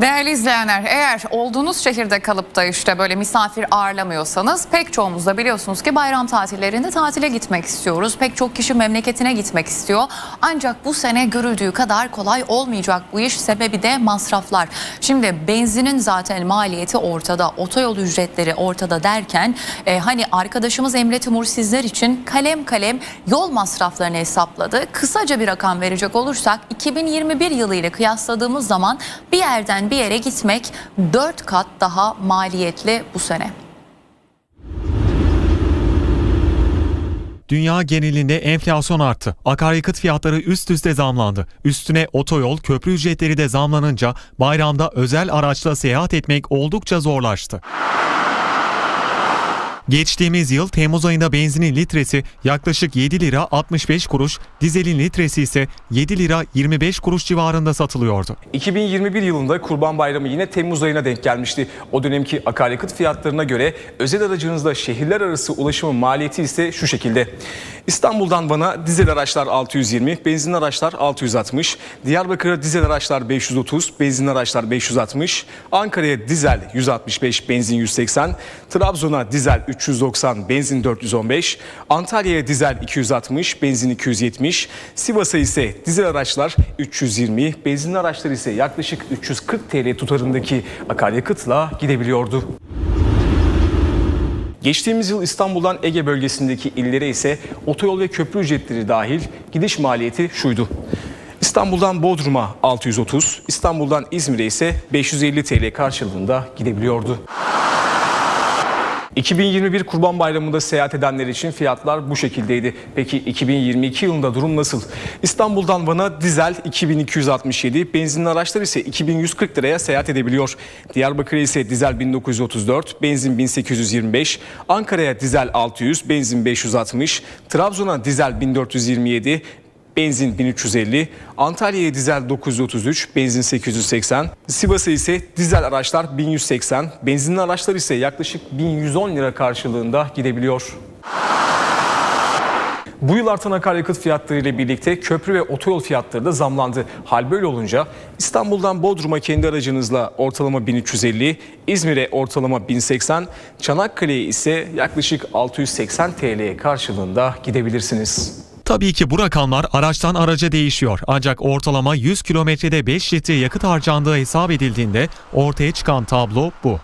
Değerli izleyenler eğer olduğunuz şehirde kalıp da işte böyle misafir ağırlamıyorsanız pek çoğumuz da biliyorsunuz ki bayram tatillerinde tatile gitmek istiyoruz. Pek çok kişi memleketine gitmek istiyor. Ancak bu sene görüldüğü kadar kolay olmayacak bu iş sebebi de masraflar. Şimdi benzinin zaten maliyeti ortada, otoyol ücretleri ortada derken e, hani arkadaşımız Emre Timur sizler için kalem kalem yol masraflarını hesapladı. Kısaca bir rakam verecek olursak 2021 yılı ile kıyasladığımız zaman bir yerden bir yere gitmek 4 kat daha maliyetli bu sene. Dünya genelinde enflasyon arttı. Akaryakıt fiyatları üst üste zamlandı. Üstüne otoyol, köprü ücretleri de zamlanınca bayramda özel araçla seyahat etmek oldukça zorlaştı. Geçtiğimiz yıl Temmuz ayında benzinin litresi yaklaşık 7 lira 65 kuruş, dizelin litresi ise 7 lira 25 kuruş civarında satılıyordu. 2021 yılında Kurban Bayramı yine Temmuz ayına denk gelmişti. O dönemki akaryakıt fiyatlarına göre özel aracınızda şehirler arası ulaşımın maliyeti ise şu şekilde. İstanbul'dan Van'a dizel araçlar 620, benzinli araçlar 660, Diyarbakır'a dizel araçlar 530, benzinli araçlar 560, Ankara'ya dizel 165, benzin 180, Trabzon'a dizel 390, benzin 415, Antalya'ya dizel 260, benzin 270, Sivas'a ise dizel araçlar 320, benzinli araçlar ise yaklaşık 340 TL tutarındaki akaryakıtla gidebiliyordu. Geçtiğimiz yıl İstanbul'dan Ege bölgesindeki illere ise otoyol ve köprü ücretleri dahil gidiş maliyeti şuydu. İstanbul'dan Bodrum'a 630, İstanbul'dan İzmir'e ise 550 TL karşılığında gidebiliyordu. 2021 Kurban Bayramı'nda seyahat edenler için fiyatlar bu şekildeydi. Peki 2022 yılında durum nasıl? İstanbul'dan Van'a dizel 2267, benzinli araçlar ise 2140 liraya seyahat edebiliyor. Diyarbakır'a ise dizel 1934, benzin 1825, Ankara'ya dizel 600, benzin 560, Trabzon'a dizel 1427, Benzin 1350, Antalya'ya dizel 933, benzin 880, Sivas'a ise dizel araçlar 1180, benzinli araçlar ise yaklaşık 1110 lira karşılığında gidebiliyor. Bu yıl artan akaryakıt fiyatları ile birlikte köprü ve otoyol fiyatları da zamlandı. Hal böyle olunca İstanbul'dan Bodrum'a kendi aracınızla ortalama 1350, İzmir'e ortalama 1080, Çanakkale'ye ise yaklaşık 680 TL karşılığında gidebilirsiniz. Tabii ki bu rakamlar araçtan araca değişiyor. Ancak ortalama 100 kilometrede 5 litre yakıt harcandığı hesap edildiğinde ortaya çıkan tablo bu.